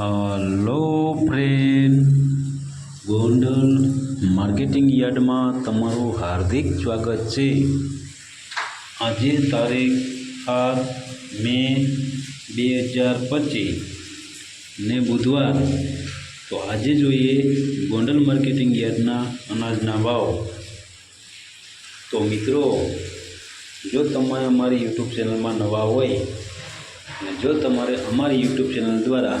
Hello friend Gondal marketing યાર્ડમાં તમારું હાર્દિક સ્વાગત છે. આજે તારીખ સાત મે બે હજાર પચીસ ને બુધવાર. તો આજે જોઈએ ગોંડલ માર્કેટિંગ યાર્ડના અનાજના ભાવ. તો મિત્રો, જો તમે અમારી યુટ્યુબ ચેનલમાં નવા હોય અને જો તમારે અમારી યુટ્યુબ ચેનલ દ્વારા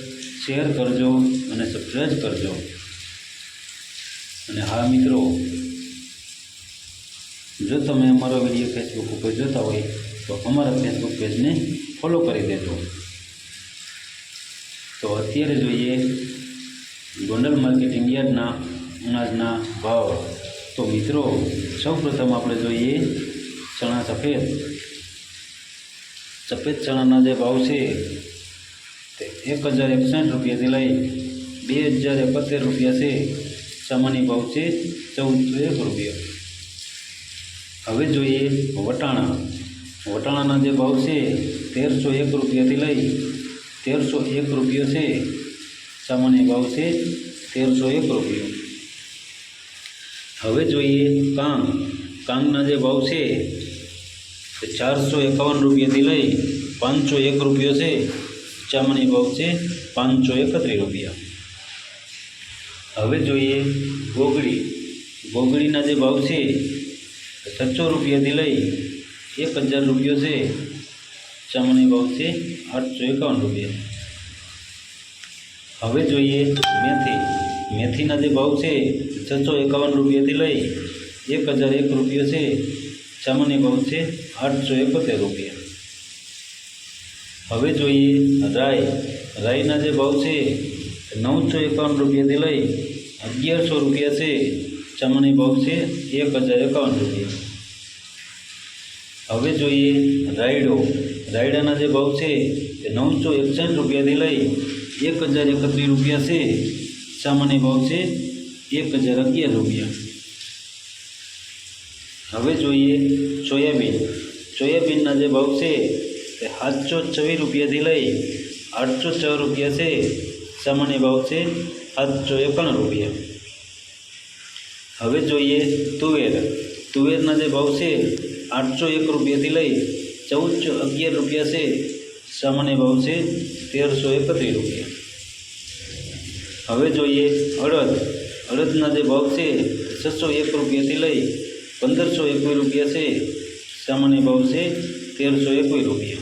શેર કરજો અને સબસ્ક્રાઈબ કરજો. અને હા, મિત્રો, જો તમે અમારો વીડિયો ફેસબુક ઉપર જોતા હોય, તો અમારા ફેસબુક પેજને ફોલો કરી દેજો. તો અત્યારે જોઈએ, ગોંડલ માર્કેટિંગ યાર્ડના અનાજના ભાવ. તો મિત્રો, સૌપ્રથમ આપણે જોઈએ ચણા સફેદ. સફેદ ચણાના જે ભાવ છે એક હજાર એકસઠ રૂપિયાથી લઈ બે હજાર એકોતેર રૂપિયા છે. સામાન્ય ભાવ છે ચૌદસો એક રૂપિયા. હવે જોઈએ વટાણા. વટાણાના જે ભાવ છે તેરસો એક રૂપિયાથી લઈ તેરસો એક રૂપિયો છે. સામાન્ય ભાવ છે તેરસો એક રૂપિયો. હવે જોઈએ કાંગ. કાંગના જે ભાવ છે ચારસો એકાવન રૂપિયાથી લઈ પાંચસો એક રૂપિયો છે. ચામડી ભાવ છે, પાંચસો એકત્રીસ રૂપિયા. હવે જોઈએ ગોગડી ગોગડીના જે ભાવ છે છસો રૂપિયાથી લઈ એક હજાર રૂપિયો છે ચામડી ભાવ છે, આઠસો એકાવન રૂપિયા. હવે જોઈએ મેથી. મેથીના જે ભાવ છે, છસો એકાવન રૂપિયાથી લઈ એક હજાર એક રૂપિયો છે સામાન્ય ભાવ છે, આઠસો એકોતેર રૂપિયા. હવે જોઈએ રાઈ રાઈના જે ભાવ છે, નવસો એકાવન રૂપિયાથી લઈ અગિયારસો રૂપિયા છે. સામાન્ય ભાવ છે, એક હજાર એકાવન રૂપિયા. હવે જોઈએ, રાયડો. રાયડાના જે ભાવ છે તે નવસો એકસઠ રૂપિયાથી લઈ એક હજાર એકત્રીસ રૂપિયા છે. સામાન્ય ભાવ છે, એક હજાર અગિયાર રૂપિયા. હવે જોઈએ, સોયાબીન. સોયાબીનના જે ભાવ છે તે સાતસો છવ્વીસ રૂપિયાથી લઈ આઠસો છ રૂપિયા છે સામાન્ય ભાવ છે સાતસો એકાણું રૂપિયા હવે જોઈએ તુવેર તુવેરના જે ભાવ છે આઠસો એક રૂપિયાથી લઈ ચૌદસો અગિયાર રૂપિયા છે સામાન્ય ભાવ છે તેરસો એકત્રીસ રૂપિયા હવે જોઈએ અડદ અડદના જે ભાવ છે છસો એક રૂપિયાથી લઈ પંદરસો એકવીસ રૂપિયા છે સામાન્ય ભાવ છે તેરસો એકવીસ રૂપિયા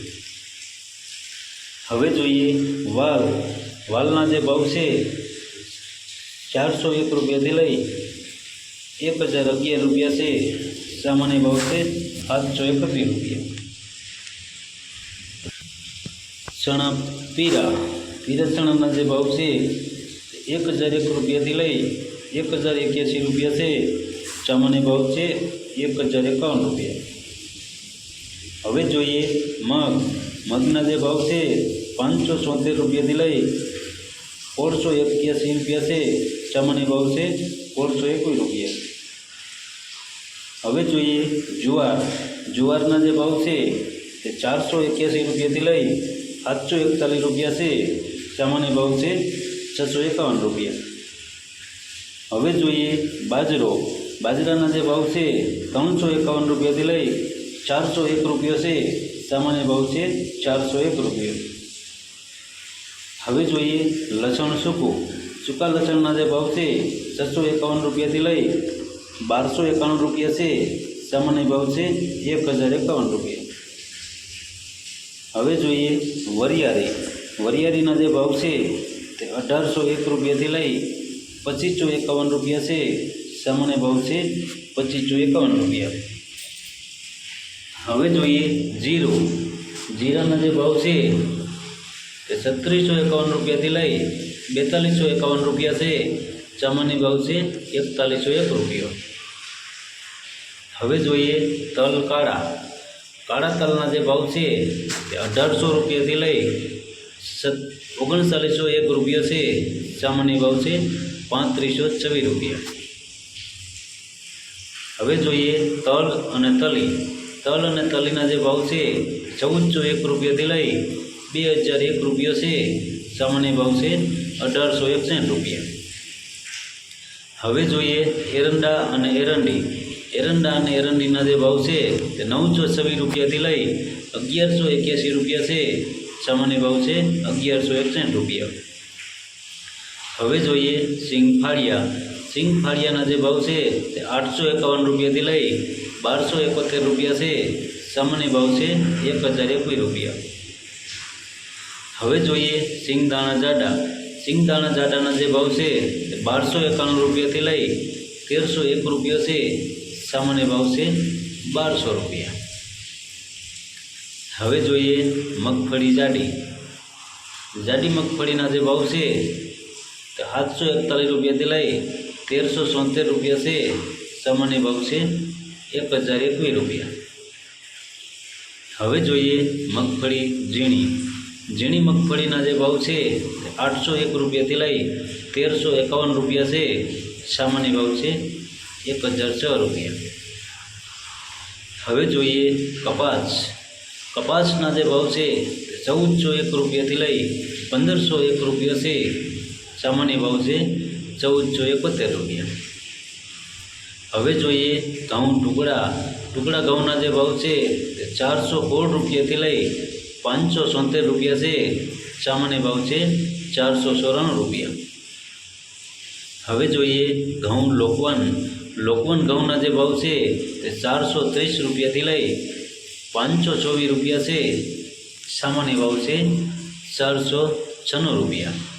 હવે જોઈએ વાલ વાલના જે ભાવ છે, ચારસો એક રૂપિયાથી લઈ એક હજાર અગિયાર રૂપિયા છે. સામાન્ય ભાવ છે સાતસો એકત્રીસ રૂપિયા. ચણા પીરા. પીરા ચણાના જે ભાવ છે, એક હજાર એક રૂપિયાથી લઈ એક હજાર એક્યાસી રૂપિયા છે. સામાન્ય ભાવ છે એક હજાર એકાવન રૂપિયા. હવે જોઈએ મગ. મગના જે ભાવ છે પાંચસો છોતેર રૂપિયાથી લઈ સોળસો એક્યાસી રૂપિયા છે સામાન્ય ભાવ છે સોળસો એકવીસ રૂપિયા હવે જોઈએ જુવાર જુવારના જે ભાવ છે તે ચારસો એક્યાસી રૂપિયાથી લઈ સાતસો એકતાલીસ રૂપિયા છે સામાન્ય ભાવ છે છસો એકાવન રૂપિયા હવે જોઈએ બાજરો બાજરાના જે ભાવ છે ત્રણસો એકાવન રૂપિયાથી લઈ ચારસો એક રૂપિયો છે સામાન્ય ભાવ છે ચારસો એક રૂપિયો. હવે જોઈએ લસણ સૂકું. સૂકા લસણના જે ભાવ છે, છસો એકાવન રૂપિયાથી લઈ બારસો એકાવન રૂપિયા છે. સામાન્ય ભાવ છે એક હજાર એકાવન રૂપિયા. હવે જોઈએ વરિયાળી. વરિયાળીના જે ભાવ છે, તે અઢારસો એક રૂપિયાથી લઈ પચીસો એકાવન રૂપિયા છે. સામાન્ય ભાવ છે પચીસો એકાવન રૂપિયા. હવે જોઈએ જીરું. જીરાના જે ભાવ છે તે છત્રીસો એકાવન રૂપિયાથી લઈ બેતાલીસો એકાવન રૂપિયા છે. ચામાની ભાવ છે એકતાલીસો એક રૂપિયો. હવે જોઈએ તલ કાળા. કાળા તલના જે ભાવ છે તે અઢારસો રૂપિયાથી લઈ ઓગણચાલીસો એક રૂપિયો છે. ચામાની ભાવ છે પાંત્રીસો છવ્વીસ રૂપિયા. હવે જોઈએ તલ અને તલી. તલ અને તલીના જે ભાવ છે, ચૌદસો એક રૂપિયાથી લઈ બે હજાર એક રૂપિયો છે. સામાન્ય ભાવ છે અઢારસો એકસઠ રૂપિયા. હવે જોઈએ એરંડા અને એરંડી. એરંડા અને એરંડીના જે ભાવ છે તે નવસો છવ્વીસ રૂપિયાથી લઈ અગિયારસો એક્યાસી રૂપિયા છે. સામાન્ય ભાવ છે અગિયારસો એકસઠ રૂપિયા. હવે જોઈએ સિંગ ફાળિયા સિંગ ફાળિયાના જે ભાવ છે તે આઠસો એકાવન રૂપિયાથી લઈ બારસો એકોતેર રૂપિયા છે. સામાન્ય ભાવ છે એક હજાર એકવીસ રૂપિયા. હવે જોઈએ સિંગદાણા જાડા. સિંગદાણા જાડાના જે ભાવ છે તે બારસો એકાણું રૂપિયાથી લઈ તેરસો એક રૂપિયો છે. સામાન્ય ભાવ છે બારસો રૂપિયા. હવે જોઈએ મગફળી જાડી. જાડી મગફળીના જે ભાવ છે તે સાતસો એકતાલીસ રૂપિયાથી લઈ તેરસો સોતેર રૂપિયા છે. સામાન્ય ભાવ છે એક હજાર એકવીસ રૂપિયા. હવે જોઈએ મગફળી ઝીણી. ઝીણી મગફળીના જે ભાવ છે આઠસો એક રૂપિયાથી લઈ તેરસો એકાવન રૂપિયા છે. સામાન્ય ભાવ છે એક હજાર છ રૂપિયા. હવે જોઈએ કપાસ. કપાસના જે ભાવ છે ચૌદસો એક રૂપિયાથી લઈ પંદરસો એક રૂપિયા છે. સામાન્ય ભાવ છે ચૌદસો એકોતેર રૂપિયા હવે જોઈએ ઘઉં ટુકડા. ટુકડા ઘઉંના જે ભાવ છે તે ચારસો સોળ રૂપિયાથી લઈ પાંચસો સોતેર રૂપિયા છે. સામાન્ય ભાવ છે ચારસો ચોરાણું રૂપિયા. હવે જોઈએ ઘઉં લોકવન. લોકવન ઘઉંના જે ભાવ છે તે ચારસો ત્રીસ રૂપિયાથી લઈ પાંચસો ચોવીસ રૂપિયા છે. સામાન્ય ભાવ છે ચારસો છન્નું રૂપિયા.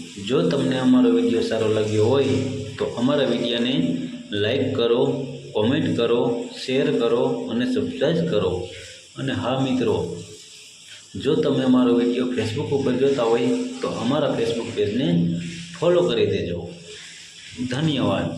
જો તમને અમારો વીડિયો સારો લાગ્યો હોય તો અમારા વિડીયોને લાઈક કરો, કોમેન્ટ કરો, શેર કરો અને સબસ્ક્રાઈબ કરો. અને હા મિત્રો, જો તમે અમારો વીડિયો ફેસબુક ઉપર જોતા હોય તો અમારા ફેસબુક પેજને ફોલો કરી દેજો. ધન્યવાદ.